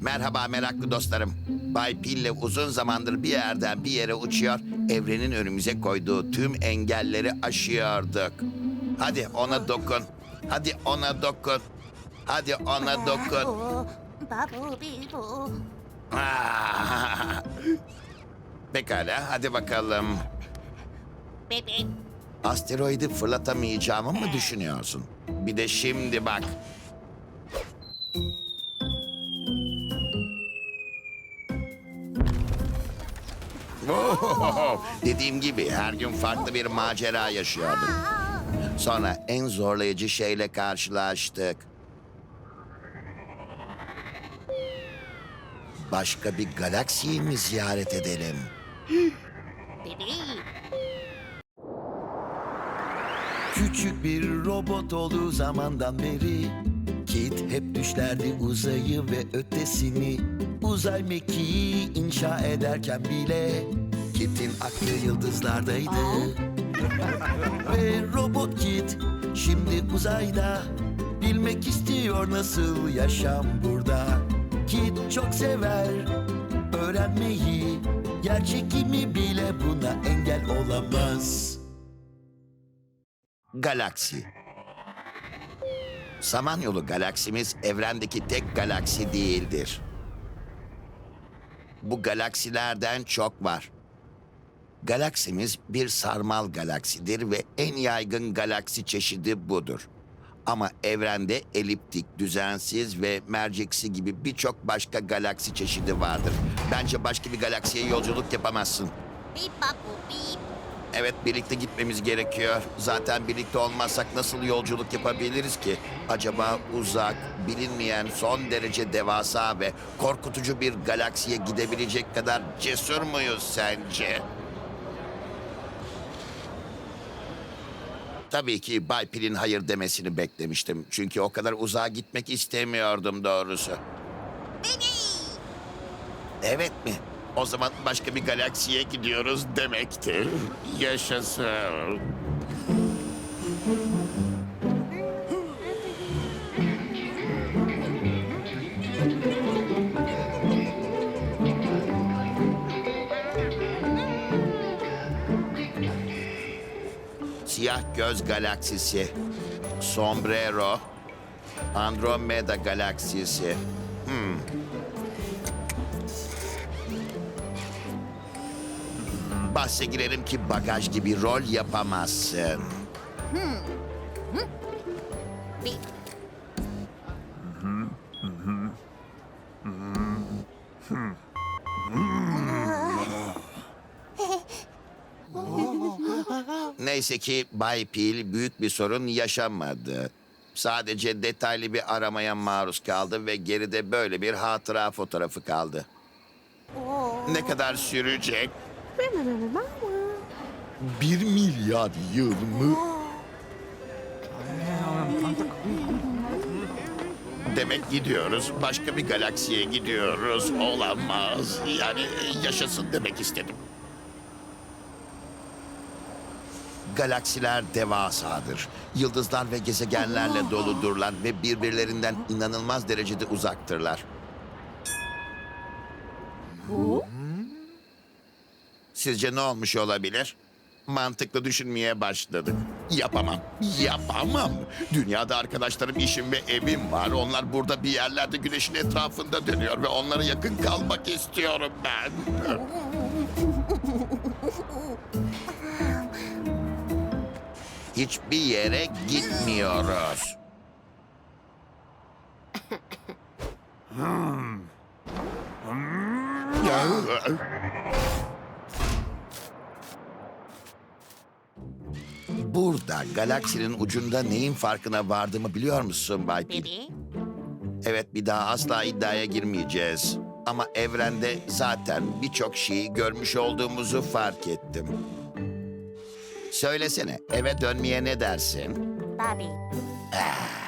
Merhaba meraklı dostlarım. Bay Pille uzun zamandır bir yerden bir yere uçuyor, evrenin önümüze koyduğu tüm engelleri aşıyorduk. Hadi ona dokun. Hadi ona dokun. Hadi ona dokun. Bu, babu bilbu. Ah! Pekala, hadi bakalım. Bebek. Asteroidi fırlatamayacağımı mı düşünüyorsun? Bir de şimdi bak. Dediğim gibi her gün farklı bir macera yaşıyorduk. Sonra en zorlayıcı şeyle karşılaştık. Başka bir galaksiyi mi ziyaret edelim? Küçük bir robot olduğu zamandan beri Kit hep düşlerdi uzayı ve ötesini Uzay mekiği inşa ederken bile Kit'in aklı yıldızlardaydı. Ve robot Kit şimdi uzayda Bilmek istiyor nasıl yaşam burada. Kit çok sever öğrenmeyi Yer çekimi bile buna engel olamaz. Galaksi. Samanyolu galaksimiz evrendeki tek galaksi değildir. Bu galaksilerden çok var. Galaksimiz bir sarmal galaksidir ve en yaygın galaksi çeşidi budur. Ama evrende eliptik, düzensiz ve merceksi gibi birçok başka galaksi çeşidi vardır. Bence başka bir galaksiye yolculuk yapamazsın. Bip babu bip. Evet birlikte gitmemiz gerekiyor. Zaten birlikte olmazsak nasıl yolculuk yapabiliriz ki? Acaba uzak, bilinmeyen, son derece devasa ve korkutucu bir galaksiye gidebilecek kadar cesur muyuz sence? Tabii ki Bay Pil'in hayır demesini beklemiştim. Çünkü o kadar uzağa gitmek istemiyordum doğrusu. Evet mi? O zaman başka bir galaksiye gidiyoruz demektir. Yaşasın. Siyah Göz Galaksisi, Sombrero, Andromeda Galaksisi. Bahse girerim ki bagaj gibi rol yapamazsın. Neyse ki Bay Pil büyük bir sorun yaşamadı. Sadece detaylı bir aramaya maruz kaldı ve geride böyle bir hatıra fotoğrafı kaldı. Ne kadar sürecek? Bir milyar yıl mı? Demek gidiyoruz. Başka bir galaksiye gidiyoruz. Olamaz. Yani yaşasın demek istedim. Galaksiler devasadır. Yıldızlar ve gezegenlerle doludurlar ve birbirlerinden inanılmaz derecede uzaktırlar. Sizce ne olmuş olabilir? Mantıklı düşünmeye başladık. Yapamam, yapamam. Dünyada arkadaşlarım, işim ve evim var. Onlar burada bir yerlerde güneşin etrafında dönüyor ve onlara yakın kalmak istiyorum ben. Hiçbir yere gitmiyoruz. Burada galaksinin ucunda neyin farkına vardığımı biliyor musun Bay Pil? Bebek. Evet bir daha asla iddiaya girmeyeceğiz. Ama evrende zaten birçok şeyi görmüş olduğumuzu fark ettim. Söylesene eve dönmeye ne dersin? Babi. Ah,